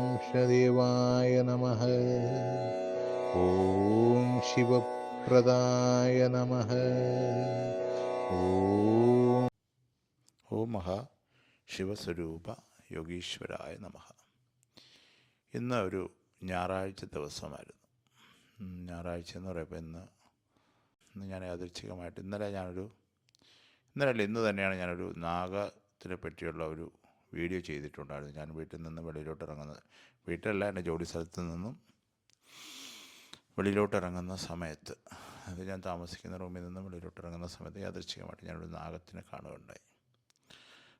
शिवांशदेवाय नमः ॐ शिवप्रदाय नमः ॐ ഓ മഹാ ശിവസ്വരൂപ യോഗീശ്വരായ നമ ഇന്ന് ഒരു ഞായറാഴ്ച ദിവസമായിരുന്നു ഉം, ഞായറാഴ്ച എന്ന് പറയുമ്പോൾ ഇന്ന് ഇന്ന് ഞാൻ യാദൃച്ഛികമായിട്ട് ഇന്നലെ ഞാനൊരു ഇന്നലെ അല്ല ഇന്ന് തന്നെയാണ് ഞാനൊരു നാഗത്തിനെ പറ്റിയുള്ള ഒരു വീഡിയോ ചെയ്തിട്ടുണ്ടായിരുന്നു. ഞാൻ വീട്ടിൽ നിന്ന് വെളിയിലോട്ട് ഇറങ്ങുന്നത് വീട്ടിലല്ല എന്റെ ജോലി സ്ഥലത്ത് നിന്നും വെളിയിലോട്ട് ഇറങ്ങുന്ന സമയത്ത്. അത് ഞാൻ താമസിക്കുന്ന റൂമിൽ നിന്ന് വെളിയിലോട്ട് ഇറങ്ങുന്ന സമയത്ത് യാദൃശ്ചികമായിട്ട് ഞാനൊരു നാഗത്തിനെ കാണുകയുണ്ടായി.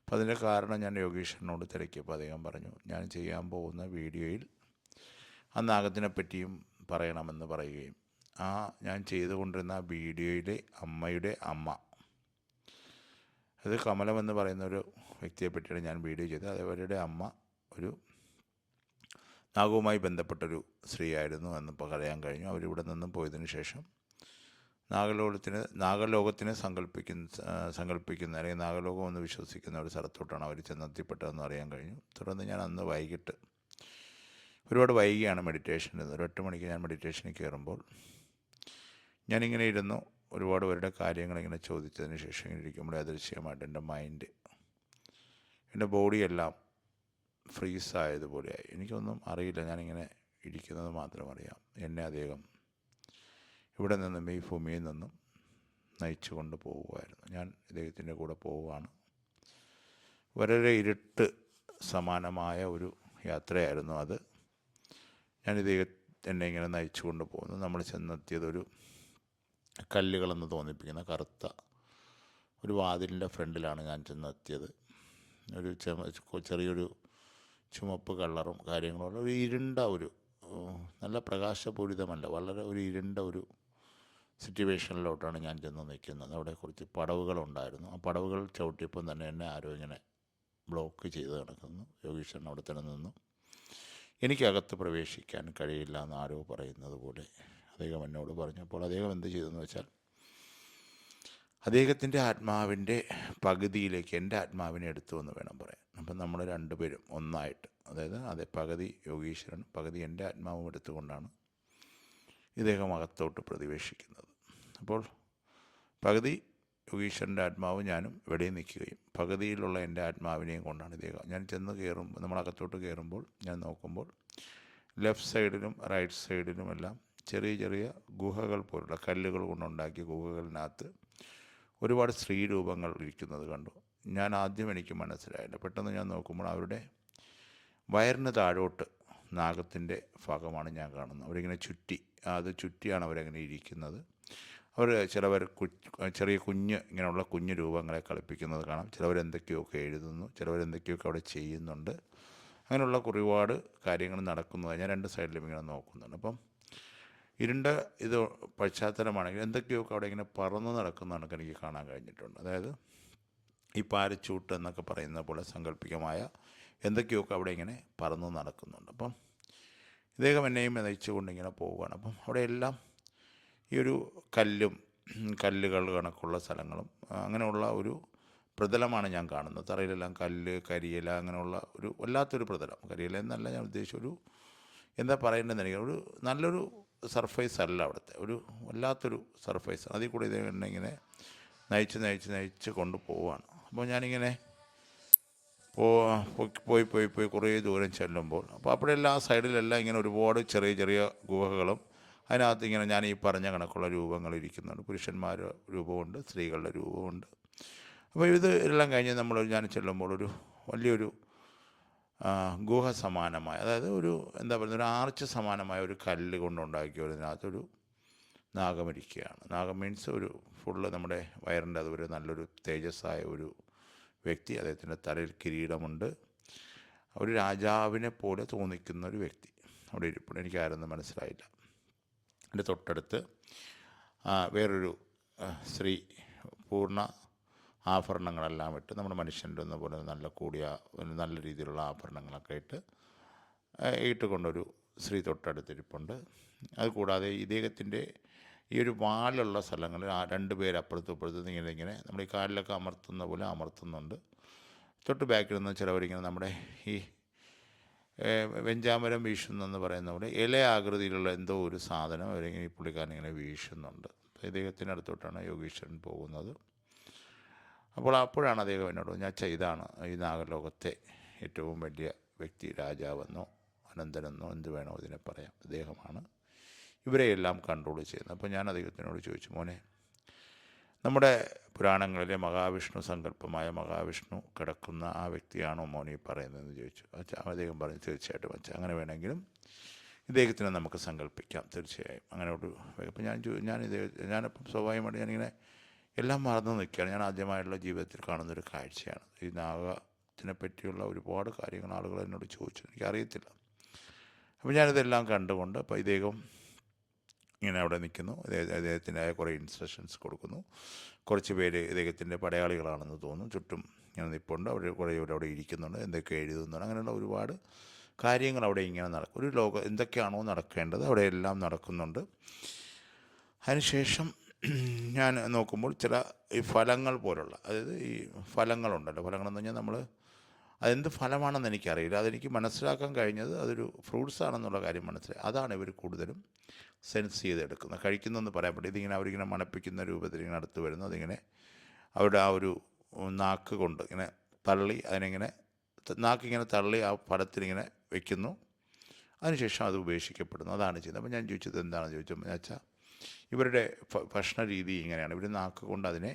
അപ്പോൾ അതിന്റെ കാരണം ഞാൻ യോഗീശ്വരനോട് തിരക്കിയപ്പോൾ അദ്ദേഹം പറഞ്ഞു ഞാൻ ചെയ്യാൻ പോകുന്ന വീഡിയോയിൽ ആ നാഗത്തിനെ പറ്റിയും പറയണമെന്ന് പറയുകയും ആ ഞാൻ ചെയ്തുകൊണ്ടിരുന്ന വീഡിയോയിലെ അമ്മയുടെ അമ്മ. അത് കമലം എന്ന് പറയുന്ന ഒരു വ്യക്തിയെ പറ്റിയാണ് ഞാൻ വീഡിയോ ചെയ്തത്. അതേപോലെ അമ്മ ഒരു നാഗവുമായി ബന്ധപ്പെട്ടൊരു സ്ത്രീയായിരുന്നു എന്ന് പറയാൻ കഴിഞ്ഞു. അവരിവിടെ നിന്നും പോയതിന് ശേഷം നാഗലോകത്തിന് നാഗലോകത്തിനെ സങ്കല്പിക്കുന്ന സങ്കല്പിക്കുന്ന അല്ലെങ്കിൽ നാഗലോകം എന്ന് വിശ്വസിക്കുന്ന ഒരു സ്ഥലത്തോട്ടാണ് അവർ ചെന്നെത്തിപ്പെട്ടതെന്ന് അറിയാൻ കഴിഞ്ഞു. തുടർന്ന് ഞാൻ അന്ന് വൈകിട്ട് ഒരുപാട് വൈകിയാണ് മെഡിറ്റേഷൻ ഒരു എട്ട് മണിക്ക് ഞാൻ മെഡിറ്റേഷനിൽ കയറുമ്പോൾ ഞാനിങ്ങനെ ഇരുന്നു. ഒരുപാട് പേരുടെ കാര്യങ്ങളിങ്ങനെ ചോദിച്ചതിന് ശേഷം ഇങ്ങനെ ഇരിക്കുമ്പോൾ അദൃശ്യമായിട്ട് എന്റെ മൈൻഡ് എന്റെ ബോഡിയെല്ലാം ഫ്രീസായതുപോലെയായി എനിക്കൊന്നും അറിയില്ല. ഞാനിങ്ങനെ ഇരിക്കുന്നത് മാത്രം അറിയാം. എന്നെ അദ്ദേഹം ഇവിടെ നിന്നും ഈ ഭൂമിയിൽ നിന്നും നയിച്ചു കൊണ്ട് പോവുമായിരുന്നു ഞാൻ ഇദ്ദേഹത്തിന്റെ കൂടെ പോവുകയാണ്. വളരെ ഇരുട്ട് സമാനമായ ഒരു യാത്രയായിരുന്നു അത്. ഞാൻ ഇദ്ദേഹം എന്നെ ഇങ്ങനെ നയിച്ചു കൊണ്ട് പോകുന്നു. നമ്മൾ ചെന്നെത്തിയതൊരു കല്ലുകളെന്ന് തോന്നിപ്പിക്കുന്ന കറുത്ത ഒരു വാതിലിന്റെ ഫ്രണ്ടിലാണ് ഞാൻ ചെന്നെത്തിയത്. ഒരു ചെറിയൊരു ചുമപ്പ് കളറും കാര്യങ്ങളും ഒരു ഇരുണ്ട ഒരു നല്ല പ്രകാശപൂരിതമല്ല വളരെ ഒരു ഇരുണ്ട ഒരു സിറ്റുവേഷനിലോട്ടാണ് ഞാൻ ചെന്ന് നിൽക്കുന്നത്. അവിടെ കുറച്ച് പടവുകളുണ്ടായിരുന്നു. ആ പടവുകൾ ചവിട്ടിയപ്പം തന്നെ എന്നെ ആരോ ഇങ്ങനെ ബ്ലോക്ക് ചെയ്ത് കിടക്കുന്നു യോഗീശ്വരൻ അവിടെ തന്നെ നിന്നു. എനിക്കകത്ത് പ്രവേശിക്കാൻ കഴിയില്ല എന്ന് ആരോ പറയുന്നത് പോലെ അദ്ദേഹം എന്നോട് പറഞ്ഞപ്പോൾ അദ്ദേഹം എന്ത് ചെയ്തെന്ന് വെച്ചാൽ അദ്ദേഹത്തിന്റെ ആത്മാവിന്റെ പകുതിയിലേക്ക് എന്റെ ആത്മാവിനെ എടുത്തു എന്ന് വേണം പറയാൻ. അപ്പം നമ്മൾ രണ്ടുപേരും ഒന്നായിട്ട് അതായത് അതെ പകുതി യോഗീശ്വരൻ പകുതി എന്റെ ആത്മാവും എടുത്തുകൊണ്ടാണ് ഇദ്ദേഹം അകത്തോട്ട് പ്രതിവേശിക്കുന്നത് അപ്പോൾ പകുതി യോഗീശ്വരന്റെ ആത്മാവും ഞാനും ഇവിടെ നിൽക്കുകയും പകുതിയിലുള്ള എന്റെ ആത്മാവിനെയും കൊണ്ടാണ് ഇദ്ദേഹം. ഞാൻ ചെന്ന് കയറുമ്പോൾ നമ്മളകത്തോട്ട് കയറുമ്പോൾ ഞാൻ നോക്കുമ്പോൾ ലെഫ്റ്റ് സൈഡിലും റൈറ്റ് സൈഡിലുമെല്ലാം ചെറിയ ചെറിയ ഗുഹകൾ പോലുള്ള കല്ലുകൾ കൊണ്ടുണ്ടാക്കിയ ഗുഹകളിനകത്ത് ഒരുപാട് സ്ത്രീരൂപങ്ങൾ ഇരിക്കുന്നത് കണ്ടു. ഞാൻ ആദ്യം എനിക്ക് മനസ്സിലായില്ല. പെട്ടെന്ന് ഞാൻ നോക്കുമ്പോൾ അവരുടെ വയറിന് താഴോട്ട് നാഗത്തിന്റെ ഭാഗമാണ് ഞാൻ കാണുന്നത്. അവരിങ്ങനെ ചുറ്റി അത് ചുറ്റിയാണ് അവരങ്ങനെ ഇരിക്കുന്നത്. അവർ ചിലവർ ചെറിയ കുഞ്ഞ് ഇങ്ങനെയുള്ള കുഞ്ഞു രൂപങ്ങളെ കളിപ്പിക്കുന്നത് കാണാം. ചിലവരെന്തൊക്കെയൊക്കെ എഴുതുന്നു ചിലവരെന്തൊക്കെയൊക്കെ അവിടെ ചെയ്യുന്നുണ്ട്. അങ്ങനെയുള്ള ഒരുപാട് കാര്യങ്ങൾ നടക്കുന്നതായി ഞാൻ രണ്ട് സൈഡിലും ഇങ്ങനെ നോക്കുന്നുണ്ട്. അപ്പം ഇരുണ്ട ഇത് പശ്ചാത്തലമാണെങ്കിൽ എന്തൊക്കെയൊക്കെ അവിടെ ഇങ്ങനെ പറന്ന് നടക്കുന്നതാണ് എനിക്ക് കാണാൻ കഴിഞ്ഞിട്ടുണ്ട്. അതായത് ഈ പാരച്ചൂട്ട് എന്നൊക്കെ പറയുന്ന പോലെ സങ്കല്പികമായ എന്തൊക്കെയൊക്കെ അവിടെ ഇങ്ങനെ പറന്ന് നടക്കുന്നുണ്ട്. അപ്പം ഇദ്ദേഹം എന്നെയും നയിച്ചുകൊണ്ട് ഇങ്ങനെ പോവുകയാണ്. അപ്പം അവിടെ എല്ലാം ഈ ഒരു കല്ലും കല്ലുകൾ കണക്കുള്ള സ്ഥലങ്ങളും അങ്ങനെയുള്ള ഒരു പ്രതലമാണ് ഞാൻ കാണുന്നത്. തറയിലെല്ലാം കല്ല് കരിയില അങ്ങനെയുള്ള ഒരു വല്ലാത്തൊരു പ്രതലം. കരിയില എന്നല്ല ഞാൻ ഉദ്ദേശിച്ച ഒരു എന്താ പറയേണ്ടതെന്ന് എനിക്ക് ഒരു നല്ലൊരു സർഫേസ് അല്ല അവിടുത്തെ. ഒരു വല്ലാത്തൊരു സർഫേസ് അതിൽ കൂടെ ഇത് ഇങ്ങനെ നയിച്ച് നയിച്ച് നയിച്ച് കൊണ്ട് പോവുകയാണ് അപ്പോൾ ഞാനിങ്ങനെ പോയി പോയി പോയി കുറേ ദൂരം ചെല്ലുമ്പോൾ അപ്പോൾ അപ്പോഴെല്ലാം ആ സൈഡിലെല്ലാം ഇങ്ങനെ ഒരുപാട് ചെറിയ ചെറിയ ഗുഹകളും അതിനകത്ത് ഇങ്ങനെ ഞാൻ ഈ പറഞ്ഞ കണക്കുള്ള രൂപങ്ങൾ ഇരിക്കുന്നുണ്ട്. പുരുഷന്മാരുടെ രൂപമുണ്ട് സ്ത്രീകളുടെ രൂപമുണ്ട്. അപ്പോൾ ഇത് എല്ലാം കഴിഞ്ഞ് നമ്മൾ ഞാൻ ചെല്ലുമ്പോൾ ഒരു വലിയൊരു ഗുഹ സമാനമായ അതായത് ഒരു എന്താ പറയുന്നത് ഒരു ആർച്ച് സമാനമായ ഒരു കല്ല് കൊണ്ടുണ്ടാക്കിയ ഇതിനകത്തൊരു നാഗമിരിക്കുകയാണ് നാഗം മീൻസ് ഒരു ഫുള്ള് നമ്മുടെ വയറിന്റെ അത് ഒരു നല്ലൊരു തേജസ്സായ ഒരു വ്യക്തി അദ്ദേഹത്തിന്റെ തലയിൽ കിരീടമുണ്ട്. ഒരു രാജാവിനെ പോലെ തോന്നിക്കുന്ന ഒരു വ്യക്തി അവിടെ ഇരിപ്പുണ്ട്. എനിക്ക് ആരെന്ന് മനസ്സിലായില്ല. എന്റെ തൊട്ടടുത്ത് വേറൊരു സ്ത്രീ പൂർണ ആഭരണങ്ങളെല്ലാം ഇട്ട് നമ്മുടെ മനുഷ്യന്റെ ഒന്ന് പോലെ നല്ല കൂടിയ നല്ല രീതിയിലുള്ള ആഭരണങ്ങളൊക്കെ ഇട്ട് ഇട്ടുകൊണ്ടൊരു സ്ത്രീ തൊട്ടടുത്തിരിപ്പുണ്ട്. അതുകൂടാതെ ഇദ്ദേഹത്തിന്റെ ഈ ഒരു വാലുള്ള സ്ഥലങ്ങളിൽ ആ രണ്ട് പേര് അപ്പുറത്തും ഇപ്പുറത്തും ഇങ്ങനെ ഇങ്ങനെ നമ്മൾ ഈ കാലിലൊക്കെ അമർത്തുന്ന പോലെ അമർത്തുന്നുണ്ട്. തൊട്ട് ബാക്കിൽ നിന്ന് ചിലവരിങ്ങനെ നമ്മുടെ ഈ വെഞ്ചാമരം വീശുന്നെന്ന് പറയുന്ന പോലെ ഇല ആകൃതിയിലുള്ള എന്തോ ഒരു സാധനം അവരിങ്ങനെ ഈ പുള്ളിക്കാരൻ ഇങ്ങനെ വീശുന്നുണ്ട്. ഇദ്ദേഹത്തിന്റെ അടുത്തോട്ടാണ് യോഗീശ്വരൻ പോകുന്നത്. അപ്പോൾ അപ്പോഴാണ് അദ്ദേഹം എന്നോട് ഞാൻ ചെയ്താണ്. ഈ നാഗലോകത്തെ ഏറ്റവും വലിയ വ്യക്തി രാജാവെന്നോ അനന്തനെന്നോ എന്ത് വേണോ ഇതിനെ പറയാം. അദ്ദേഹമാണ് ഇവരെയെല്ലാം കൺട്രോൾ ചെയ്യുന്നത്. അപ്പോൾ ഞാൻ അദ്ദേഹത്തിനോട് ചോദിച്ചു മോനെ നമ്മുടെ പുരാണങ്ങളിലെ മഹാവിഷ്ണു സങ്കല്പമായ മഹാവിഷ്ണു കിടക്കുന്ന ആ വ്യക്തിയാണോ മോനെ പറയുന്നതെന്ന് ചോദിച്ചു. അച്ഛാ അദ്ദേഹം പറഞ്ഞു തീർച്ചയായിട്ടും അച്ഛാ അങ്ങനെ വേണമെങ്കിലും ഇദ്ദേഹത്തിനെ നമുക്ക് സങ്കല്പിക്കാം. തീർച്ചയായും. അങ്ങനെ ഒരു അപ്പം ഞാൻ ഞാൻ ഇദ്ദേഹം ഞാനിപ്പം സ്വാഭാവികമായിട്ട് ഞാനിങ്ങനെ എല്ലാം മറന്നു നിൽക്കുകയാണ്. ഞാൻ ആദ്യമായിട്ടുള്ള ജീവിതത്തിൽ കാണുന്നൊരു കാഴ്ചയാണ്. ഈ നാഗത്തിനെ പറ്റിയുള്ള ഒരുപാട് കാര്യങ്ങൾ ആളുകൾ എന്നോട് ചോദിച്ചു. എനിക്കറിയത്തില്ല. അപ്പോൾ ഞാനിതെല്ലാം കണ്ടുകൊണ്ട് അപ്പോൾ ഇദ്ദേഹം ഇങ്ങനെ അവിടെ നിൽക്കുന്നു. അദ്ദേഹത്തിന്റെ കുറേ ഇൻസ്ട്രക്ഷൻസ് കൊടുക്കുന്നു. കുറച്ച് പേര് ഇദ്ദേഹത്തിന്റെ പടയാളികളാണെന്ന് തോന്നുന്നു. ചുറ്റും ഇങ്ങനെ നിൽപ്പുണ്ട് അവർ കുറേ പേര് അവിടെ ഇരിക്കുന്നുണ്ട്. എന്തൊക്കെ എഴുതുന്നുണ്ട്. അങ്ങനെയുള്ള ഒരുപാട് കാര്യങ്ങൾ അവിടെ ഇങ്ങനെ നടക്കും. ഒരു ലോകം എന്തൊക്കെയാണോ നടക്കേണ്ടത് അവിടെ എല്ലാം നടക്കുന്നുണ്ട്. അതിനുശേഷം ഞാൻ നോക്കുമ്പോൾ ചില ഈ ഫലങ്ങൾ പോലുള്ള അതായത് ഈ ഫലങ്ങളുണ്ടല്ലോ. ഫലങ്ങളെന്ന് പറഞ്ഞാൽ നമ്മൾ അതെന്ത് ഫലമാണെന്ന് എനിക്കറിയില്ല. അതെനിക്ക് മനസ്സിലാക്കാൻ കഴിഞ്ഞത് അതൊരു ഫ്രൂട്ട്സ് ആണെന്നുള്ള കാര്യം മനസ്സിലായി. അതാണ് ഇവർ കൂടുതലും സെൻസ് ചെയ്തെടുക്കുന്നത്. കഴിക്കുന്നതെന്ന് പറയാൻ പറ്റും ഇതിങ്ങനെ അവരിങ്ങനെ മണപ്പിക്കുന്ന രൂപത്തിൽ ഇങ്ങനെ അടുത്ത് വരുന്നു. അതിങ്ങനെ അവരുടെ ആ ഒരു നാക്ക് കൊണ്ട് ഇങ്ങനെ തള്ളി അതിനിങ്ങനെ നാക്ക് നാക്കിങ്ങനെ തള്ളി ആ ഫലത്തിനിങ്ങനെ വെക്കുന്നു. അതിനുശേഷം അത് ഉപേക്ഷിക്കപ്പെടുന്നു. അതാണ് ചെയ്യുന്നത്. അപ്പോൾ ഞാൻ ചോദിച്ചത് എന്താണെന്ന് ചോദിച്ചപ്പോൾ ഞാൻ വെച്ചാൽ ഇവരുടെ ഭക്ഷണ രീതി ഇങ്ങനെയാണ്. ഇവർ നാക്ക് കൊണ്ട് അതിനെ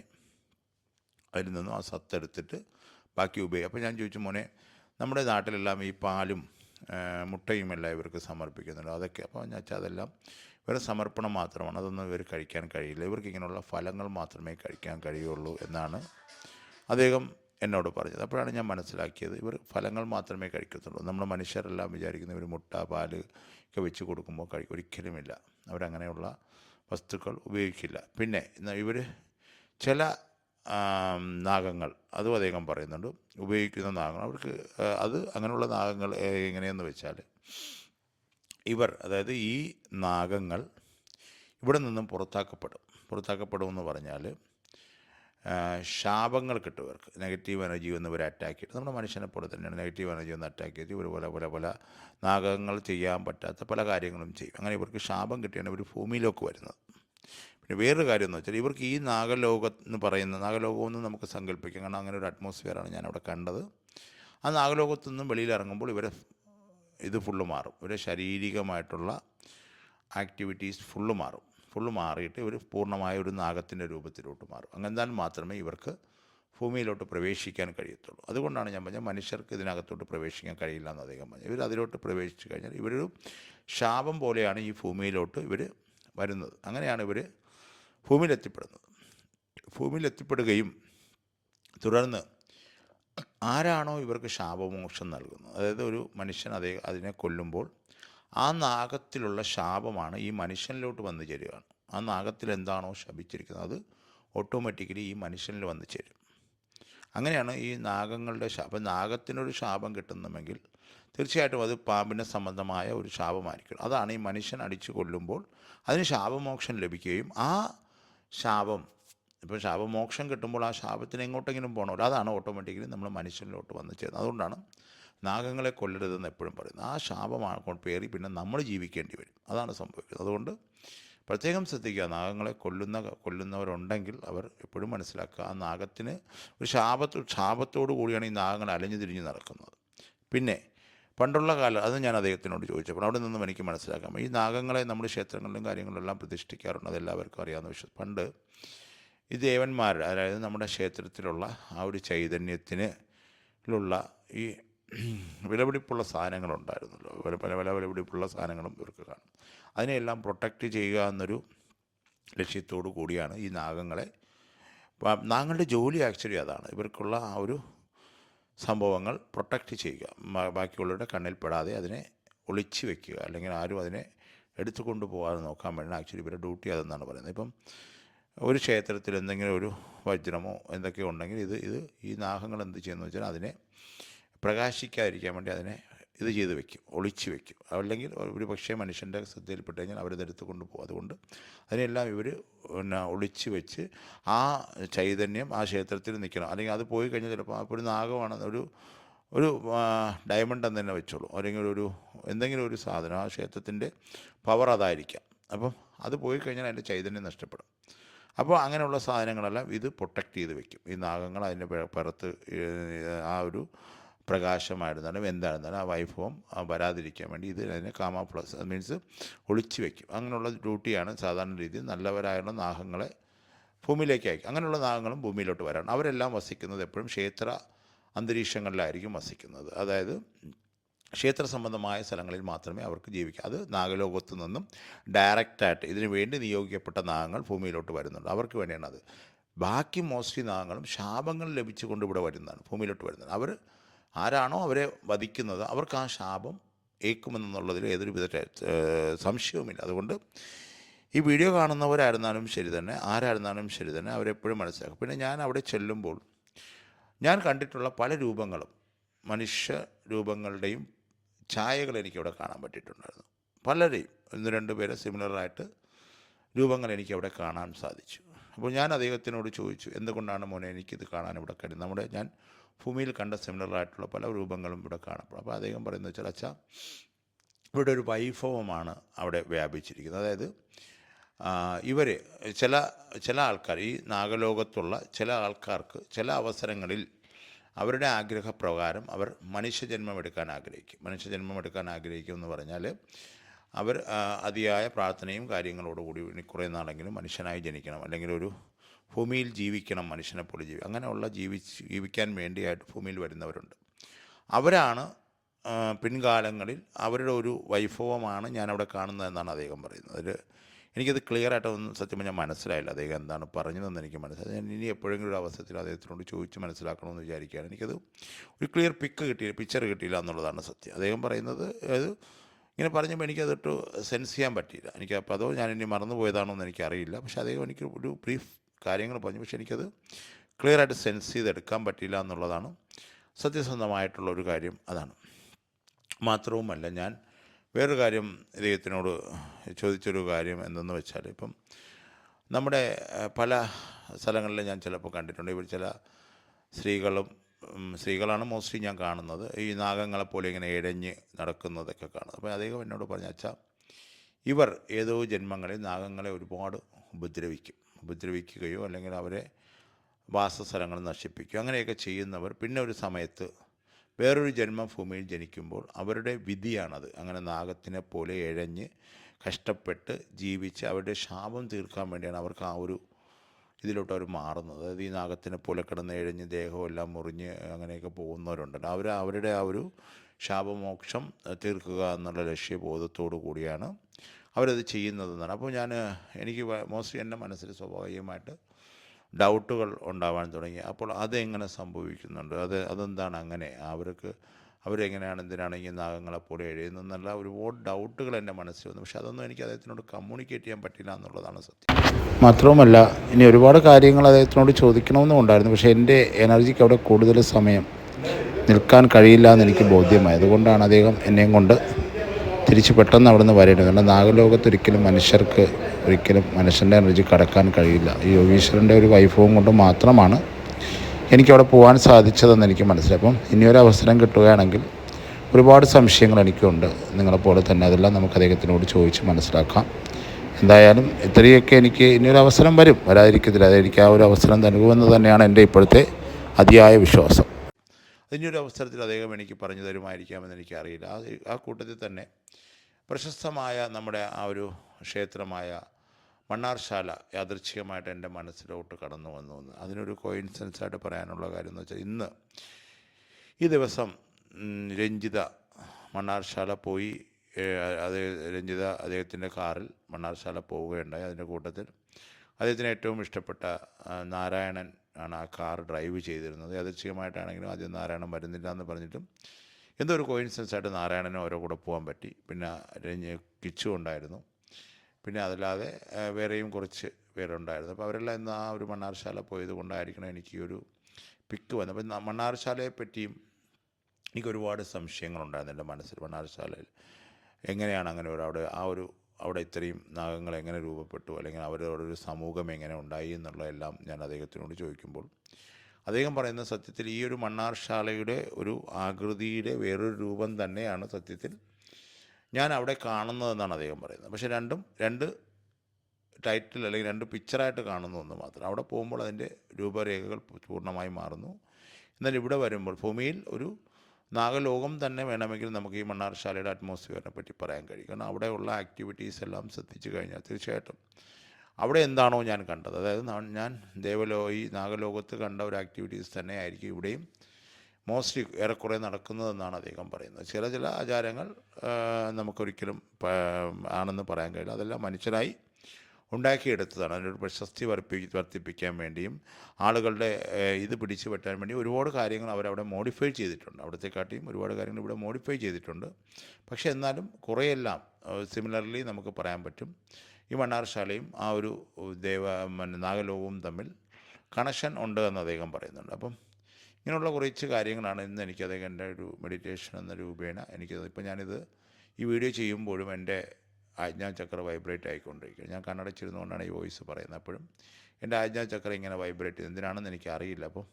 അതിൽ നിന്നും ആ സത്തെടുത്തിട്ട് ബാക്കി ഉപയോഗം അപ്പോൾ ഞാൻ ചോദിച്ചു മോനെ നമ്മുടെ നാട്ടിലെല്ലാം ഈ പാലും മുട്ടയും എല്ലാം ഇവർക്ക് സമർപ്പിക്കുന്നുണ്ട്. അതൊക്കെ അപ്പോൾ ഞാൻ വെച്ചാൽ അതെല്ലാം ഇവരുടെ സമർപ്പണം മാത്രമാണ്. അതൊന്നും ഇവർ കഴിക്കാൻ കഴിയില്ല. ഇവർക്ക് ഇങ്ങനെയുള്ള ഫലങ്ങൾ മാത്രമേ കഴിക്കാൻ കഴിയുള്ളൂ എന്നാണ് അദ്ദേഹം എന്നോട് പറഞ്ഞത്. അപ്പോഴാണ് ഞാൻ മനസ്സിലാക്കിയത് ഇവർ ഫലങ്ങൾ മാത്രമേ കഴിക്കത്തുള്ളൂ. നമ്മൾ മനുഷ്യരെല്ലാം വിചാരിക്കുന്ന ഇവർ മുട്ട പാൽ ഒക്കെ വെച്ച് കൊടുക്കുമ്പോൾ കഴി ഒരിക്കലുമില്ല. അവരങ്ങനെയുള്ള വസ്തുക്കൾ ഉപയോഗിക്കില്ല. പിന്നെ ഇവർ ചില നാഗങ്ങൾ അതും അദ്ദേഹം പറയുന്നുണ്ട്. ഉപയോഗിക്കുന്ന നാഗങ്ങൾ അവർക്ക് അത് അങ്ങനെയുള്ള നാഗങ്ങൾ എങ്ങനെയെന്ന് വെച്ചാൽ ഇവർ അതായത് ഈ നാഗങ്ങൾ ഇവിടെ നിന്നും പുറത്താക്കപ്പെടും. പുറത്താക്കപ്പെടുമെന്ന് പറഞ്ഞാൽ ശാപങ്ങൾ കിട്ടും ഇവർക്ക്. നെഗറ്റീവ് എനർജി ഒന്ന് ഇവരെ അറ്റാക്ക് ചെയ്യും. നമ്മുടെ മനുഷ്യനെ പോലെ തന്നെയാണ്. നെഗറ്റീവ് എനർജി ഒന്ന് അറ്റാക്ക് ചെയ്ത് ഇവർ പല പല പല നാഗങ്ങൾ ചെയ്യാൻ പറ്റാത്ത പല കാര്യങ്ങളും ചെയ്യും. അങ്ങനെ ഇവർക്ക് ശാപം കിട്ടിയാണ് ഇവർ ഭൂമിയിലേക്ക് വരുന്നത്. പിന്നെ വേറൊരു കാര്യം എന്ന് വെച്ചാൽ ഇവർക്ക് ഈ നാഗലോകം എന്ന് പറയുന്ന നാഗലോകം എന്ന് നമുക്ക് സങ്കല്പിക്കാം. കാരണം അങ്ങനെ ഒരു അറ്റ്മോസ്ഫിയറാണ് ഞാൻ അവിടെ കണ്ടത്. ആ നാഗലോകത്തു നിന്നും വെളിയിൽ ഇറങ്ങുമ്പോൾ ഇവരെ ഇത് ഫുള്ള് മാറും. ഇവരെ ശാരീരികമായിട്ടുള്ള ആക്ടിവിറ്റീസ് ഫുള്ള് മാറും. ഫുള്ള് മാറിയിട്ട് ഇവർ പൂർണമായ ഒരു നാഗത്തിന്റെ രൂപത്തിലോട്ട് മാറും. അങ്ങെന്നാൽ മാത്രമേ ഇവർക്ക് ഭൂമിയിലോട്ട് പ്രവേശിക്കാൻ കഴിയത്തുള്ളൂ. അതുകൊണ്ടാണ് ഞാൻ പറഞ്ഞത് മനുഷ്യർക്ക് ഇതിനകത്തോട്ട് പ്രവേശിക്കാൻ കഴിയില്ല എന്ന് അദ്ദേഹം പറഞ്ഞു. ഇവർ അതിലോട്ട് പ്രവേശിച്ചു കഴിഞ്ഞാൽ ഇവരൊരു ശാപം പോലെയാണ് ഈ ഭൂമിയിലോട്ട് ഇവർ വരുന്നത്. അങ്ങനെയാണ് ഇവർ ഭൂമിയിലെത്തിപ്പെടുന്നത്. ഭൂമിയിലെത്തിപ്പെടുകയും തുടർന്ന് ആരാണോ ഇവർക്ക് ശാപമോക്ഷം നൽകുന്നത്? അതായത് ഒരു മനുഷ്യൻ അതേ അതിനെ കൊല്ലുമ്പോൾ ആ നാഗത്തിലുള്ള ശാപമാണ് ഈ മനുഷ്യനിലോട്ട് വന്നു ചേരുകയാണ്. ആ നാഗത്തിൽ എന്താണോ ശപിച്ചിരിക്കുന്നത് അത് ഓട്ടോമാറ്റിക്കലി ഈ മനുഷ്യനിൽ വന്നു ചേരും. അങ്ങനെയാണ് ഈ നാഗങ്ങളുടെ ശാപം. നാഗത്തിനൊരു ശാപം കിട്ടുന്നുമെങ്കിൽ തീർച്ചയായിട്ടും അത് പാമ്പിനെ സംബന്ധമായ ഒരു ശാപമായിരിക്കും. അതാണ് ഈ മനുഷ്യൻ അടിച്ചു കൊല്ലുമ്പോൾ അതിന് ശാപമോക്ഷം ലഭിക്കുകയും ആ ശാപം ഇപ്പോൾ ശാപമോക്ഷം കിട്ടുമ്പോൾ ആ ശാപത്തിന് എങ്ങോട്ടെങ്കിലും പോകണമല്ലോ. അതാണ് ഓട്ടോമാറ്റിക്കലി നമ്മൾ മനുഷ്യനിലോട്ട് വന്നു ചേരുന്നത്. അതുകൊണ്ടാണ് നാഗങ്ങളെ കൊല്ലരുതെന്ന് എപ്പോഴും പറയുന്നു. ആ ശാപമാണ് പേറി പിന്നെ നമ്മൾ ജീവിക്കേണ്ടി വരും. അതാണ് സംഭവിക്കുന്നത്. അതുകൊണ്ട് പ്രത്യേകം ശ്രദ്ധിക്കുക. നാഗങ്ങളെ കൊല്ലുന്ന കൊല്ലുന്നവരുണ്ടെങ്കിൽ അവർ എപ്പോഴും മനസ്സിലാക്കുക. ആ നാഗത്തിന് ഒരു ശാപത്ത് ശാപത്തോടു കൂടിയാണ് ഈ നാഗങ്ങൾ അലഞ്ഞു തിരിഞ്ഞ് നടക്കുന്നത്. പിന്നെ പണ്ടുള്ള കാലം അത് ഞാൻ അദ്ദേഹത്തിനോട് ചോദിച്ചപ്പോൾ അവിടെ നിന്നും എനിക്ക് മനസ്സിലാക്കാം. ഈ നാഗങ്ങളെ നമ്മുടെ ക്ഷേത്രങ്ങളിലും കാര്യങ്ങളിലെല്ലാം പ്രതിഷ്ഠിക്കാറുണ്ട്. അതെല്ലാവർക്കും അറിയാവുന്ന വിഷയം. പണ്ട് ഈ ദേവന്മാർ അതായത് നമ്മുടെ ക്ഷേത്രത്തിലുള്ള ആ ഒരു ചൈതന്യത്തിന് ഉള്ള ഈ വിലപിടിപ്പുള്ള സാധനങ്ങളുണ്ടായിരുന്നല്ലോ. പല പല പല വിലപിടിപ്പുള്ള സാധനങ്ങളും ഇവർക്ക് കാണും. അതിനെയെല്ലാം പ്രൊട്ടക്റ്റ് ചെയ്യുക എന്നൊരു ലക്ഷ്യത്തോടു കൂടിയാണ് ഈ നാഗങ്ങളെ നാഗങ്ങളുടെ ജോലി ആക്ച്വലി അതാണ്. ഇവർക്കുള്ള ആ ഒരു സംഭവങ്ങൾ പ്രൊട്ടക്റ്റ് ചെയ്യുക. ബാക്കിയുള്ളവരുടെ കണ്ണിൽപ്പെടാതെ അതിനെ ഒളിച്ചു വെക്കുക. അല്ലെങ്കിൽ ആരും അതിനെ എടുത്തു കൊണ്ടുപോകാതെ നോക്കാൻ വേണ്ടി ആക്ച്വലി ഇവരുടെ ഡ്യൂട്ടി അതെന്നാണ് പറയുന്നത്. ഇപ്പം ഒരു ക്ഷേത്രത്തിൽ എന്തെങ്കിലും ഒരു വജ്രമോ എന്തൊക്കെയോ ഉണ്ടെങ്കിൽ ഇത് ഇത് ഈ നാഗങ്ങൾ എന്ത് ചെയ്യുന്നു വെച്ചാൽ അതിനെ പ്രകാശിക്കാതിരിക്കാൻ വേണ്ടി അതിനെ ഇത് ചെയ്ത് വെക്കും ഒളിച്ചു വെക്കും. അല്ലെങ്കിൽ ഒരു പക്ഷേ മനുഷ്യന്റെ ശ്രദ്ധയിൽപ്പെട്ട് കഴിഞ്ഞാൽ അവരത് എടുത്ത് കൊണ്ടുപോകും. അതുകൊണ്ട് അതിനെല്ലാം ഇവർ പിന്നെ ഒളിച്ചു വെച്ച് ആ ചൈതന്യം ആ ക്ഷേത്രത്തിൽ നിൽക്കണം. അല്ലെങ്കിൽ അത് പോയി കഴിഞ്ഞാൽ ചിലപ്പോൾ അപ്പോൾ ഒരു നാഗമാണ് ഒരു ഒരു ഡയമണ്ട് എന്ന് തന്നെ വെച്ചോളൂ. അല്ലെങ്കിൽ ഒരു എന്തെങ്കിലും ഒരു സാധനം ആ ക്ഷേത്രത്തിന്റെ പവർ അതായിരിക്കാം. അപ്പം അത് പോയി കഴിഞ്ഞാൽ അതിന്റെ ചൈതന്യം നഷ്ടപ്പെടും. അപ്പോൾ അങ്ങനെയുള്ള സാധനങ്ങളെല്ലാം ഇത് പ്രൊട്ടക്റ്റ് ചെയ്ത് വെക്കും. ഈ നാഗങ്ങൾ അതിന്റെ പുറത്ത് ആ ഒരു പ്രകാശമായിരുന്നാലും എന്തായിരുന്നാലും ആ വൈഭവം വരാതിരിക്കാൻ വേണ്ടി ഇത് അതിനെ കാമ പ്ലസ് മീൻസ് ഒളിച്ചു വയ്ക്കും അങ്ങനെയുള്ള ഡ്യൂട്ടിയാണ് സാധാരണ രീതിയിൽ നല്ലവരായുള്ള നാഗങ്ങളെ ഭൂമിയിലേക്ക് അയക്കും. അങ്ങനെയുള്ള നാഗങ്ങളും ഭൂമിയിലോട്ട് വരാണ് അവരെല്ലാം വസിക്കുന്നത് എപ്പോഴും ക്ഷേത്ര അന്തരീക്ഷങ്ങളിലായിരിക്കും വസിക്കുന്നത്. അതായത് ക്ഷേത്ര സംബന്ധമായ സ്ഥലങ്ങളിൽ മാത്രമേ അവർക്ക് ജീവിക്കൂ അത് നാഗലോകത്തു നിന്നും ഡയറക്റ്റായിട്ട് ഇതിനു വേണ്ടി നിയോഗിക്കപ്പെട്ട നാഗങ്ങൾ ഭൂമിയിലോട്ട് വരുന്നുണ്ട്. അവർക്ക് വേണ്ടിയാണ് അത്. ബാക്കി മോസ്റ്റ്ലി നാഗങ്ങളും ശാപങ്ങൾ ലഭിച്ചുകൊണ്ട് ഇവിടെ വരുന്നതാണ് ഭൂമിയിലോട്ട് വരുന്നത് അവർ ആരാണോ അവരെ വധിക്കുന്നത് അവർക്ക് ആ ശാപം ഏൽക്കുമെന്നുള്ളതിൽ ഏതൊരു വിധ സംശയവുമില്ല. അതുകൊണ്ട് ഈ വീഡിയോ കാണുന്നവരായിരുന്നാലും ശരി തന്നെ ആരായിരുന്നാലും ശരി തന്നെ അവരെപ്പോഴും മനസ്സിലാക്കും. പിന്നെ ഞാൻ അവിടെ ചെല്ലുമ്പോൾ ഞാൻ കണ്ടിട്ടുള്ള പല രൂപങ്ങളും മനുഷ്യ രൂപങ്ങളുടെയും ഛായകൾ എനിക്കവിടെ കാണാൻ പറ്റിയിട്ടുണ്ടായിരുന്നു. പലരെയും ഒന്ന് രണ്ട് പേരെ സിമിലറായിട്ട് രൂപങ്ങൾ എനിക്കവിടെ കാണാൻ സാധിച്ചു. അപ്പോൾ ഞാൻ അദ്ദേഹത്തിനോട് ചോദിച്ചു എന്തുകൊണ്ടാണ് മോനെ എനിക്കിത് കാണാൻ ഇവിടെ കഴിയും നമ്മുടെ ഞാൻ ഭൂമിയിൽ കണ്ട സിമിലറായിട്ടുള്ള പല രൂപങ്ങളും ഇവിടെ കാണപ്പെടും. അപ്പോൾ അദ്ദേഹം പറയുന്നത് വെച്ചാൽ അച്ഛാ ഇവിടെ ഒരു വൈഭവമാണ് അവിടെ വ്യാപിച്ചിരിക്കുന്നത്. അതായത് ഇവർ ചില ചില ആൾക്കാർ ഈ നാഗലോകത്തുള്ള ചില ആൾക്കാർക്ക് ചില അവസരങ്ങളിൽ അവരുടെ ആഗ്രഹപ്രകാരം അവർ മനുഷ്യജന്മം എടുക്കാൻ ആഗ്രഹിക്കും. മനുഷ്യജന്മം എടുക്കാൻ ആഗ്രഹിക്കും എന്ന് പറഞ്ഞാൽ അവർ അതിയായ പ്രാർത്ഥനയും കാര്യങ്ങളോടുകൂടി ഇനി കുറേ നാളെങ്കിലും മനുഷ്യനായി ജനിക്കണം. അല്ലെങ്കിൽ ഒരു ഭൂമിയിൽ ജീവിക്കണം മനുഷ്യനെ പോലെ ജീവി അങ്ങനെയുള്ള ജീവിച്ച് ജീവിക്കാൻ വേണ്ടിയായിട്ട് ഭൂമിയിൽ വരുന്നവരുണ്ട്. അവരാണ് പിൻകാലങ്ങളിൽ അവരുടെ ഒരു വൈഭവമാണ് ഞാനവിടെ കാണുന്നത് എന്നാണ് അദ്ദേഹം പറയുന്നത്. അതിൽ എനിക്കത് ക്ലിയർ ആയിട്ട് ഒന്നും സത്യം പറഞ്ഞാൽ മനസ്സിലായില്ല. അദ്ദേഹം എന്താണ് പറഞ്ഞതെന്ന് എനിക്ക് മനസ്സിലായി ഞാൻ ഇനി എപ്പോഴെങ്കിലും ഒരു അവസരത്തിൽ അദ്ദേഹത്തിനോട് ചോദിച്ച് മനസ്സിലാക്കണമെന്ന് വിചാരിക്കുകയാണ്. എനിക്കത് ഒരു ക്ലിയർ പിക്ക് കിട്ടിയില്ല പിക്ചർ കിട്ടിയില്ല എന്നുള്ളതാണ് സത്യം. അദ്ദേഹം പറയുന്നത് അത് ഇങ്ങനെ പറഞ്ഞപ്പോൾ എനിക്കതിട്ട് സെൻസ് ചെയ്യാൻ പറ്റിയില്ല. എനിക്ക് അപ്പോൾ അതോ ഞാൻ ഇനി മറന്നു പോയതാണോ എന്ന് എനിക്കറിയില്ല. പക്ഷേ അദ്ദേഹം എനിക്ക് ഒരു ബ്രീഫ് കാര്യങ്ങൾ പറഞ്ഞു. പക്ഷെ എനിക്കത് ക്ലിയർ ആയിട്ട് സെൻസ് ചെയ്തെടുക്കാൻ പറ്റിയില്ല എന്നുള്ളതാണ് സത്യസന്ധമായിട്ടുള്ള ഒരു കാര്യം അതാണ്. മാത്രവുമല്ല ഞാൻ വേറൊരു കാര്യം ഇദ്ദേഹത്തിനോട് ചോദിച്ചൊരു കാര്യം എന്തെന്ന് വെച്ചാൽ ഇപ്പം നമ്മുടെ പല സ്ഥലങ്ങളിലും ഞാൻ ചിലപ്പോൾ കണ്ടിട്ടുണ്ട്. ഇവർ ചില സ്ത്രീകളും സ്ത്രീകളാണ് മോസ്റ്റ്ലി ഞാൻ കാണുന്നത്. ഈ നാഗങ്ങളെപ്പോലെ ഇങ്ങനെ ഇഴഞ്ഞ് നടക്കുന്നതൊക്കെ കാണുന്നത്. അപ്പോൾ അദ്ദേഹം എന്നോട് പറഞ്ഞ അച്ഛാ ഇവർ ഏതോ ജന്മങ്ങളിൽ നാഗങ്ങളെ ഒരുപാട് ഉപദ്രവിക്കും. ഉപദ്രവിക്കുകയോ അല്ലെങ്കിൽ അവരെ വാസസ്ഥലങ്ങൾ നശിപ്പിക്കുക അങ്ങനെയൊക്കെ ചെയ്യുന്നവർ പിന്നെ ഒരു സമയത്ത് വേറൊരു ജന്മം ഭൂമിയിൽ ജനിക്കുമ്പോൾ അവരുടെ വിധിയാണത്. അങ്ങനെ നാഗത്തിനെ പോലെ ഇഴഞ്ഞ് കഷ്ടപ്പെട്ട് ജീവിച്ച് അവരുടെ ശാപം തീർക്കാൻ വേണ്ടിയാണ് അവർക്ക് ആ ഒരു ഇതിലോട്ട് അവർ മാറുന്നത്. അതായത് ഈ നാഗത്തിനെ പോലെ കിടന്ന് ഇഴഞ്ഞ് ദേഹമെല്ലാം മുറിഞ്ഞ് അങ്ങനെയൊക്കെ പോകുന്നവരുണ്ടല്ലോ. അവർ അവരുടെ ആ ഒരു ശാപമോക്ഷം തീർക്കുക എന്നുള്ള ലക്ഷ്യബോധത്തോടു കൂടിയാണ് അവരത് ചെയ്യുന്നതെന്നാണ്. അപ്പോൾ ഞാൻ എനിക്ക് മോസ്റ്റ്ലി എന്റെ മനസ്സിൽ സ്വാഭാവികമായിട്ട് ഡൗട്ടുകൾ ഉണ്ടാവാൻ തുടങ്ങി. അപ്പോൾ അതെങ്ങനെ സംഭവിക്കുന്നുണ്ട്? അത് അതെന്താണ് അങ്ങനെ? അവർക്ക് അവരെങ്ങനെയാണ് എന്തിനാണ് ഈ നാഗങ്ങളെപ്പോലെ എഴുതുന്നതെന്നുള്ള ഒരുപാട് ഡൗട്ടുകൾ എന്റെ മനസ്സിൽ വന്നു. പക്ഷേ അതൊന്നും എനിക്ക് അദ്ദേഹത്തിനോട് കമ്മ്യൂണിക്കേറ്റ് ചെയ്യാൻ പറ്റില്ല എന്നുള്ളതാണ് സത്യം. മാത്രവുമല്ല ഇനി ഒരുപാട് കാര്യങ്ങൾ അദ്ദേഹത്തിനോട് ചോദിക്കണമെന്നും ഉണ്ടായിരുന്നു. പക്ഷേ എന്റെ എനർജിക്ക് അവിടെ കൂടുതൽ സമയം നിൽക്കാൻ കഴിയില്ല എന്ന് എനിക്ക് ബോധ്യമായി. അതുകൊണ്ടാണ് അദ്ദേഹം എന്നെയും കൊണ്ട് തിരിച്ച് പെട്ടെന്ന് അവിടെ നിന്ന് വരേണ്ടത്. കാരണം നാഗലോകത്ത് ഒരിക്കലും മനുഷ്യർക്ക് ഒരിക്കലും മനുഷ്യന്റെ എനർജി കടക്കാൻ കഴിയില്ല. ഈ യോഗീശ്വരന്റെ ഒരു വൈഭവം കൊണ്ട് മാത്രമാണ് എനിക്കവിടെ പോകാൻ സാധിച്ചതെന്ന് എനിക്ക് മനസ്സിലായി. അപ്പം ഇനിയൊരു അവസരം കിട്ടുകയാണെങ്കിൽ ഒരുപാട് സംശയങ്ങൾ എനിക്കുണ്ട് നിങ്ങളെപ്പോലെ തന്നെ. അതെല്ലാം നമുക്ക് അദ്ദേഹത്തിനോട് ചോദിച്ച് മനസ്സിലാക്കാം. എന്തായാലും ഇത്രയൊക്കെ എനിക്ക് ഇനിയൊരു അവസരം വരും. വരാതിരിക്കത്തില്ല. അത് എനിക്ക് ആ ഒരു അവസരം നൽകുമെന്ന് തന്നെയാണ് എന്റെ ഇപ്പോഴത്തെ അതിയായ വിശ്വാസം. അതിനൊരു അവസരത്തിൽ അദ്ദേഹം എനിക്ക് പറഞ്ഞു തരുമായിരിക്കാമെന്ന് എനിക്കറിയില്ല. ആ ആ കൂട്ടത്തിൽ തന്നെ പ്രശസ്തമായ നമ്മുടെ ആ ഒരു ക്ഷേത്രമായ മണ്ണാർശാല യാദൃച്ഛികമായിട്ട് എന്റെ മനസ്സിലോട്ട് കടന്നു വന്നു എന്ന്. അതിനൊരു കോയിൻസിഡൻസായിട്ട് പറയാനുള്ള കാര്യം എന്ന് വെച്ചാൽ ഇന്ന് ഈ ദിവസം രഞ്ജിത മണ്ണാർശാല പോയി അതേ രഞ്ജിത അദ്ദേഹത്തിന്റെ കാറിൽ മണ്ണാർശാല പോവുകയുണ്ടായി. അതിന്റെ കൂട്ടത്തിൽ അദ്ദേഹത്തിന് ഏറ്റവും ഇഷ്ടപ്പെട്ട നാരായണൻ ആണ് ആ കാർ ഡ്രൈവ് ചെയ്തിരുന്നത്. യാദൃച്ഛികമായിട്ടാണെങ്കിലും ആദ്യം നാരായണൻ വരുന്നില്ല എന്ന് പറഞ്ഞിട്ടും എന്തോ ഒരു കോയിൻസിഡൻസ് ആയിട്ട് നാരായണനും ഓരോ കൂടെ പോകാൻ പറ്റി. പിന്നെ രഞ്ജ് കിച്ചു ഉണ്ടായിരുന്നു. പിന്നെ അതല്ലാതെ വേറെയും കുറച്ച് പേരുണ്ടായിരുന്നു. അപ്പോൾ അവരെല്ലാം ഇന്ന് ആ ഒരു മണ്ണാർശാല പോയത് കൊണ്ടായിരിക്കണം എനിക്ക് ഒരു പിക്ക് വന്നത്. അപ്പം മണ്ണാർശാലയെ പറ്റിയും എനിക്ക് ഒരുപാട് സംശയങ്ങളുണ്ടായിരുന്നു എന്റെ മനസ്സിൽ മണ്ണാർശാലയിൽ. എങ്ങനെയാണ് അങ്ങനെ ഒരു അവിടെ ആ ഒരു അവിടെ ഇത്രയും നാഗങ്ങൾ എങ്ങനെ രൂപപ്പെട്ടു? അല്ലെങ്കിൽ അവരുടെ ഒരു സമൂഹം എങ്ങനെ ഉണ്ടായി എന്നുള്ളതെല്ലാം ഞാൻ അദ്ദേഹത്തിനോട് ചോദിക്കുമ്പോൾ അദ്ദേഹം പറയുന്ന സത്യത്തിൽ ഈ ഒരു മണ്ണാർശാലയുടെ ഒരു ആകൃതിയുടെ വേറൊരു രൂപം തന്നെയാണ് സത്യത്തിൽ ഞാൻ അവിടെ കാണുന്നതെന്നാണ് അദ്ദേഹം പറയുന്നത്. പക്ഷേ രണ്ടും രണ്ട് ടൈറ്റിൽ അല്ലെങ്കിൽ രണ്ട് പിക്ചറായിട്ട് കാണുന്ന ഒന്ന് മാത്രം. അവിടെ പോകുമ്പോൾ അതിന്റെ രൂപരേഖകൾ പൂർണമായി മാറുന്നു. എന്നാൽ ഇവിടെ വരുമ്പോൾ ഭൂമിയിൽ ഒരു നാഗലോകം തന്നെ വേണമെങ്കിൽ നമുക്ക് ഈ മണ്ണാർശാലയുടെ അറ്റ്മോസ്ഫിയറിനെ പറ്റി പറയാൻ കഴിയും. കാരണം അവിടെയുള്ള ആക്ടിവിറ്റീസ് എല്ലാം ശ്രദ്ധിച്ചു കഴിഞ്ഞാൽ തീർച്ചയായിട്ടും അവിടെ എന്താണോ ഞാൻ കണ്ടത്. അതായത് ഞാൻ ദേവലോ ഈ നാഗലോകത്ത് കണ്ട ഒരു ആക്ടിവിറ്റീസ് തന്നെ ആയിരിക്കും ഇവിടെയും മോസ്റ്റ്ലി ഏറെക്കുറെ നടക്കുന്നതെന്നാണ് അദ്ദേഹം പറയുന്നത്. ചില ചില ആചാരങ്ങൾ നമുക്കൊരിക്കലും ആണെന്ന് പറയാൻ കഴിയില്ല. അതെല്ലാം മനുഷ്യരായി ഉണ്ടാക്കിയെടുത്തതാണ്. അതിനൊരു പ്രശസ്തി വർപ്പി വർദ്ധിപ്പിക്കാൻ വേണ്ടിയും ആളുകളുടെ ഇത് പിടിച്ചു പറ്റാൻ വേണ്ടി ഒരുപാട് കാര്യങ്ങൾ അവരവിടെ മോഡിഫൈ ചെയ്തിട്ടുണ്ട്. അവിടത്തെക്കാട്ടിയും ഒരുപാട് കാര്യങ്ങൾ ഇവിടെ മോഡിഫൈ ചെയ്തിട്ടുണ്ട്. പക്ഷേ എന്നാലും കുറേയെല്ലാം സിമിലർലി നമുക്ക് പറയാൻ പറ്റും. ഈ മണ്ണാർശാലയും ആ ഒരു ദേവ നാഗലോകവും തമ്മിൽ കണക്ഷൻ ഉണ്ട് എന്ന് അദ്ദേഹം പറയുന്നുണ്ട്. അപ്പം ഇങ്ങനെയുള്ള കുറച്ച് കാര്യങ്ങളാണ് ഇന്ന് എനിക്ക് അദ്ദേഹം എന്റെ ഒരു മെഡിറ്റേഷൻ എന്ന രൂപേണ എനിക്ക് ഇപ്പം ഞാനിത് ഈ വീഡിയോ ചെയ്യുമ്പോഴും എന്റെ ആജ്ഞാചക്ര വൈബ്രേറ്റ് ആയിക്കൊണ്ടിരിക്കുക ഞാൻ കണ്ണടച്ചിരുന്നുകൊണ്ടാണ് ഈ വോയിസ് പറയുന്നത്. അപ്പോഴും എന്റെ ആജ്ഞാചക്ര ഇങ്ങനെ വൈബ്രേറ്റ് ചെയ്ത് എന്തിനാണെന്ന് എനിക്ക് അറിയില്ല അപ്പോൾ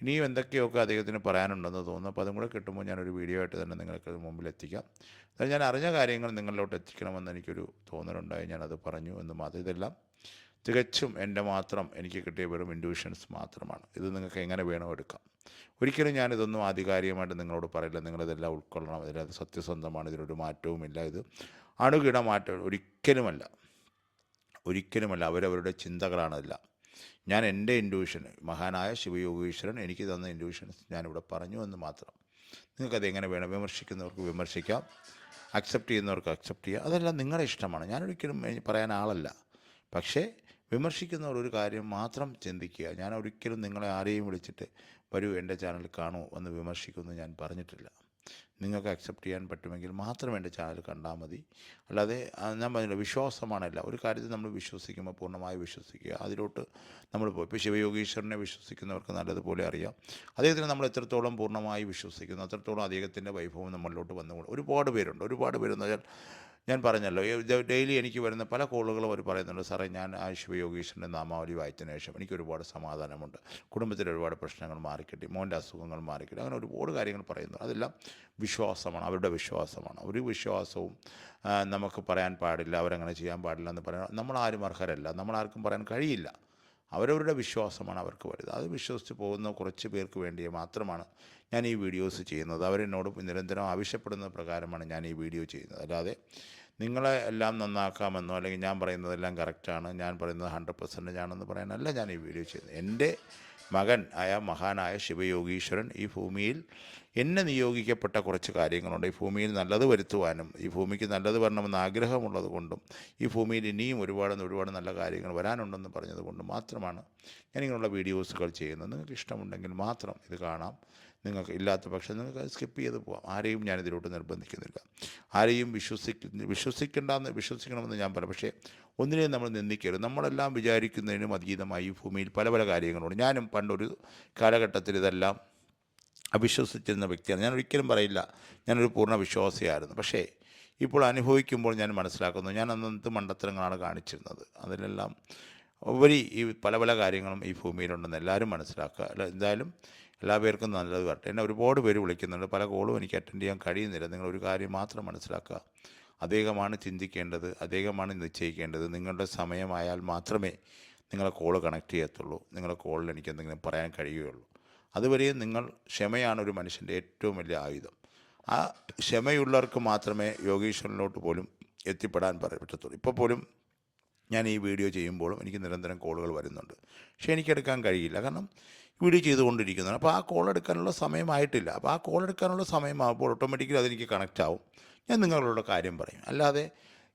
ഇനിയും എന്തൊക്കെയൊക്കെ അദ്ദേഹത്തിന് പറയാനുണ്ടെന്ന് തോന്നുന്നു. അപ്പോൾ അതും കൂടെ കിട്ടുമ്പോൾ ഞാനൊരു വീഡിയോ ആയിട്ട് തന്നെ നിങ്ങൾക്ക് മുമ്പിൽ എത്തിക്കാം. ഞാൻ അറിഞ്ഞ കാര്യങ്ങൾ നിങ്ങളിലോട്ട് എത്തിക്കണമെന്ന് എനിക്കൊരു തോന്നലുണ്ടായി. ഞാനത് പറഞ്ഞു എന്ന് മാത്രം. ഇതെല്ലാം തികച്ചും എന്റെ മാത്രം എനിക്ക് കിട്ടിയ വെറും ഇൻഡ്യൂഷൻസ് മാത്രമാണ്. ഇത് നിങ്ങൾക്ക് എങ്ങനെ വേണോ എടുക്കാം. ഒരിക്കലും ഞാനിതൊന്നും ആധികാരികമായിട്ട് നിങ്ങളോട് പറയില്ല. നിങ്ങളിതെല്ലാം ഉൾക്കൊള്ളണം. ഇതിലത് സത്യസന്ധമാണ്. ഇതിലൊരു മാറ്റവുമില്ല. ഇത് അണുകിട മാറ്റം ഒരിക്കലുമല്ല. ഒരിക്കലുമല്ല. അവരവരുടെ ചിന്തകളാണല്ല ഞാൻ എന്റെ ഇൻഡ്യൂഷൻ മഹാനായ ശിവയോഗീശ്വരൻ എനിക്ക് തന്ന ഇൻഡ്യൂഷൻസ് ഞാനിവിടെ പറഞ്ഞു എന്ന് മാത്രം. നിങ്ങൾക്കത് എങ്ങനെ വേണം? വിമർശിക്കുന്നവർക്ക് വിമർശിക്കാം. അക്സെപ്റ്റ് ചെയ്യുന്നവർക്ക് അക്സെപ്റ്റ് ചെയ്യാം. അതെല്ലാം നിങ്ങളുടെ ഇഷ്ടമാണ്. ഞാനൊരിക്കലും പറയാൻ ആളല്ല. പക്ഷേ വിമർശിക്കുന്നവർ ഒരു കാര്യം മാത്രം ചിന്തിക്കുക. ഞാൻ ഒരിക്കലും നിങ്ങളെ ആരെയും വിളിച്ചിട്ട് വരൂ എന്റെ ചാനൽ കാണൂ എന്ന് വിമർശിക്കുമെന്ന് ഞാൻ പറഞ്ഞിട്ടില്ല. നിങ്ങൾക്ക് അക്സെപ്റ്റ് ചെയ്യാൻ പറ്റുമെങ്കിൽ മാത്രം എന്റെ ചാനൽ കണ്ടാൽ മതി. അല്ലാതെ ഞാൻ പറഞ്ഞില്ല വിശ്വാസമാണല്ല ഒരു കാര്യത്തിൽ നമ്മൾ വിശ്വസിക്കുമ്പോൾ പൂർണമായി വിശ്വസിക്കുക. അതിലോട്ട് നമ്മൾ പോയി. ഇപ്പോൾ ശിവയോഗീശ്വരനെ വിശ്വസിക്കുന്നവർക്ക് നല്ലതുപോലെ അറിയാം. അദ്ദേഹത്തിന് നമ്മൾ എത്രത്തോളം പൂർണമായി വിശ്വസിക്കുന്നു അത്രത്തോളം അദ്ദേഹത്തിന്റെ വൈഭവം നമ്മളിലോട്ട് വന്നുകൊണ്ട്. ഒരുപാട് പേരുണ്ട്. ഒരുപാട് പേരെന്ന് വെച്ചാൽ ഞാൻ പറഞ്ഞല്ലോ ഡെയിലി എനിക്ക് വരുന്ന പല കോളുകളും അവർ പറയുന്നുണ്ട് സാറേ ഞാൻ ആ ശിവയോഗീശ്വരന്റെ നാമാവലി വായിച്ചതിന് ശേഷം എനിക്ക് ഒരുപാട് സമാധാനമുണ്ട്. കുടുംബത്തിൽ ഒരുപാട് പ്രശ്നങ്ങൾ മാറിക്കിട്ടി മോന്റെ അസുഖങ്ങൾ മാറിക്കിട്ടി. അങ്ങനെ ഒരുപാട് കാര്യങ്ങൾ പറയുന്നു. അതെല്ലാം വിശ്വാസമാണ് അവരുടെ വിശ്വാസമാണ്. ഒരു വിശ്വാസവും നമുക്ക് പറയാൻ പാടില്ല അവരങ്ങനെ ചെയ്യാൻ പാടില്ല എന്ന് പറയാൻ നമ്മളാരും അർഹരല്ല നമ്മളാർക്കും പറയാൻ കഴിയില്ല. അവരവരുടെ വിശ്വാസമാണ് അവർക്ക് വലുത് അത് വിശ്വസിച്ച് പോകുന്ന കുറച്ച് പേർക്ക് വേണ്ടി മാത്രമാണ് ഞാൻ ഈ വീഡിയോസ് ചെയ്യുന്നത്. അവരെന്നോട് നിരന്തരം ആവശ്യപ്പെടുന്ന പ്രകാരമാണ് ഞാൻ ഈ വീഡിയോ ചെയ്യുന്നത്. അല്ലാതെ നിങ്ങളെ എല്ലാം നന്നാക്കാമെന്നോ അല്ലെങ്കിൽ ഞാൻ പറയുന്നതെല്ലാം കറക്റ്റാണ് ഞാൻ പറയുന്നത് ഹൺഡ്രഡ് പെർസെന്റേജ് ആണെന്ന് പറയാനല്ല ഞാൻ ഈ വീഡിയോ ചെയ്യുന്നത്. എന്റെ മകൻ ആയ മഹാനായ ശിവയോഗീശ്വരൻ ഈ ഭൂമിയിൽ എന്നെ നിയോഗിക്കപ്പെട്ട കുറച്ച് കാര്യങ്ങളുണ്ട്. ഈ ഭൂമിയിൽ നല്ലത് വരുത്തുവാനും ഈ ഭൂമിക്ക് നല്ലത് വരണമെന്ന് ആഗ്രഹമുള്ളത് കൊണ്ടും ഈ ഭൂമിയിൽ ഇനിയും ഒരുപാട് ഒരുപാട് നല്ല കാര്യങ്ങൾ വരാനുണ്ടെന്ന് പറഞ്ഞത് മാത്രമാണ് ഞാൻ ഇങ്ങനെയുള്ള വീഡിയോസുകൾ ചെയ്യുന്നത്. നിങ്ങൾക്ക് ഇഷ്ടമുണ്ടെങ്കിൽ മാത്രം ഇത് കാണാം. നിങ്ങൾക്ക് ഇല്ലാത്ത പക്ഷം നിങ്ങൾക്ക് സ്കിപ്പ് ചെയ്ത് പോകാം ആരെയും ഞാൻ ഇതിലോട്ട് നിർബന്ധിക്കുന്നില്ല. ആരെയും വിശ്വസിക്കുന്ന വിശ്വസിക്കേണ്ടെന്ന് വിശ്വസിക്കണമെന്ന് ഞാൻ പറയാം പക്ഷേ ഒന്നിനെയും നമ്മൾ നിന്ദിക്കരുത്. നമ്മളെല്ലാം വിചാരിക്കുന്നതിനും അതീതമായി ഈ ഭൂമിയിൽ പല പല കാര്യങ്ങളുണ്ട്. ഞാനും പണ്ടൊരു കാലഘട്ടത്തിൽ ഇതെല്ലാം അവിശ്വസിച്ചിരുന്ന വ്യക്തിയാണ്. ഞാൻ ഒരിക്കലും പറയില്ല. ഞാനൊരു പൂർണ വിശ്വാസിയായിരുന്നു. പക്ഷേ ഇപ്പോൾ അനുഭവിക്കുമ്പോൾ ഞാൻ മനസ്സിലാക്കുന്നു. ഞാൻ അന്നത്തെ മണ്ടത്തരങ്ങളാണ് കാണിച്ചിരുന്നത്. അതിലെല്ലാം ഉപരി ഈ പല പല കാര്യങ്ങളും ഈ ഭൂമിയിലുണ്ടെന്ന് എല്ലാവരും മനസ്സിലാക്കുക. അല്ല എന്തായാലും എല്ലാ പേർക്കും നല്ലത് വരട്ടെ. എന്നെ ഒരുപാട് പേര് വിളിക്കുന്നുണ്ട്. പല കോളും എനിക്ക് അറ്റൻഡ് ചെയ്യാൻ കഴിയുന്നില്ല. നിങ്ങൾ ഒരു കാര്യം മാത്രം മനസ്സിലാക്കുക. അദ്ദേഹമാണ് ചിന്തിക്കേണ്ടത് അദ്ദേഹമാണ് നിശ്ചയിക്കേണ്ടത്. നിങ്ങളുടെ സമയമായാൽ മാത്രമേ നിങ്ങളെ കോൾ കണക്ട് ചെയ്യത്തുള്ളൂ. നിങ്ങളെ കോളിൽ എനിക്ക് എന്തെങ്കിലും പറയാൻ കഴിയുകയുള്ളൂ. അതുവരെയും നിങ്ങൾ ക്ഷമയാണ് ഒരു മനുഷ്യന്റെ ഏറ്റവും വലിയ ആയുധം. ആ ക്ഷമയുള്ളവർക്ക് മാത്രമേ യോഗീശ്വരനിലോട്ട് പോലും എത്തിപ്പെടാൻ പറ- പറ്റത്തുള്ളൂ. ഇപ്പോൾ പോലും ഞാൻ ഈ വീഡിയോ ചെയ്യുമ്പോഴും എനിക്ക് നിരന്തരം കോളുകൾ വരുന്നുണ്ട്. പക്ഷേ എനിക്കെടുക്കാൻ കഴിയില്ല. കാരണം വീഡിയോ ചെയ്തുകൊണ്ടിരിക്കുന്നതാണ്. അപ്പോൾ ആ കോൾ എടുക്കാനുള്ള സമയമായിട്ടില്ല. അപ്പോൾ ആ കോൾ എടുക്കാനുള്ള സമയമാകുമ്പോൾ ഓട്ടോമാറ്റിക്കലി അതെനിക്ക് കണക്റ്റ് ആവും ഞാൻ നിങ്ങളോട് കാര്യം പറയും. അല്ലാതെ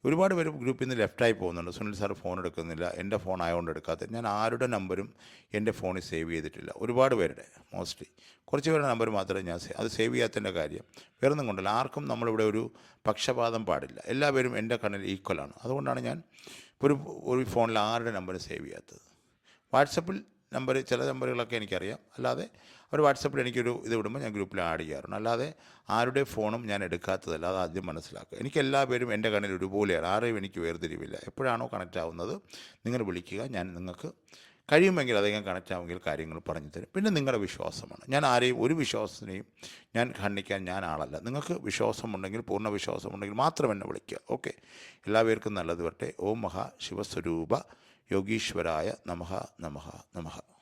ഒരുപാട് പേര് ഗ്രൂപ്പിൽ നിന്ന് ലെഫ്റ്റായി പോകുന്നുണ്ട്. സുനിൽ സാർ ഫോൺ എടുക്കുന്നില്ല. എന്റെ ഫോൺ ആയതുകൊണ്ട് എടുക്കാത്ത. ഞാൻ ആരുടെ നമ്പരും എന്റെ ഫോണിൽ സേവ് ചെയ്തിട്ടില്ല. ഒരുപാട് പേരുടെ മോസ്റ്റ്ലി കുറച്ച് പേരുടെ നമ്പർ മാത്രമേ ഞാൻ അത് സേവ് ചെയ്യാത്തതിന്റെ കാര്യം. വേറൊന്നും കൊണ്ടല്ല. ആർക്കും നമ്മളിവിടെ ഒരു പക്ഷപാതം പാടില്ല. എല്ലാവരും എന്റെ കണ്ണിൽ ഈക്വലാണ് അതുകൊണ്ടാണ് ഞാൻ ഒരു ഒരു ഫോണിൽ ആരുടെ നമ്പർ സേവ് ചെയ്യാത്തത്. വാട്സപ്പിൽ നമ്പർ ചില നമ്പറുകളൊക്കെ എനിക്കറിയാം. അല്ലാതെ അവർ വാട്സപ്പിൽ എനിക്കൊരു ഇത് വിടുമ്പോൾ ഞാൻ ഗ്രൂപ്പിൽ ആഡ് ചെയ്യാറുണ്ട്. അല്ലാതെ ആരുടെ ഫോണും ഞാൻ എടുക്കാത്തതല്ല. അത് ആദ്യം മനസ്സിലാക്കുക. എനിക്ക് എല്ലാ പേരും എന്റെ കണ്ണിൽ ഒരുപോലെയാണ്. ആരെയും എനിക്ക് വേർതിരിവില്ല. എപ്പോഴാണോ കണക്റ്റ് ആവുന്നത് നിങ്ങൾ വിളിക്കുക. ഞാൻ നിങ്ങൾക്ക് കഴിയുമെങ്കിൽ അധികം കണക്റ്റ് ആവുമെങ്കിൽ കാര്യങ്ങൾ പറഞ്ഞു തരും. പിന്നെ നിങ്ങളുടെ വിശ്വാസമാണ്. ഞാൻ ആരെയും ഒരു വിശ്വാസത്തിനെയും ഞാൻ ഖണ്ഡിക്കാൻ ഞാൻ ആളല്ല. നിങ്ങൾക്ക് വിശ്വാസമുണ്ടെങ്കിൽ പൂർണ വിശ്വാസമുണ്ടെങ്കിൽ മാത്രം എന്നെ വിളിക്കുക. ഓക്കെ. എല്ലാവർക്കും നല്ലത് വരട്ടെ. ഓം മഹാ ശിവസ്വരൂപ. യോഗീശ്വരായ നമഹ നമഹ നമഃ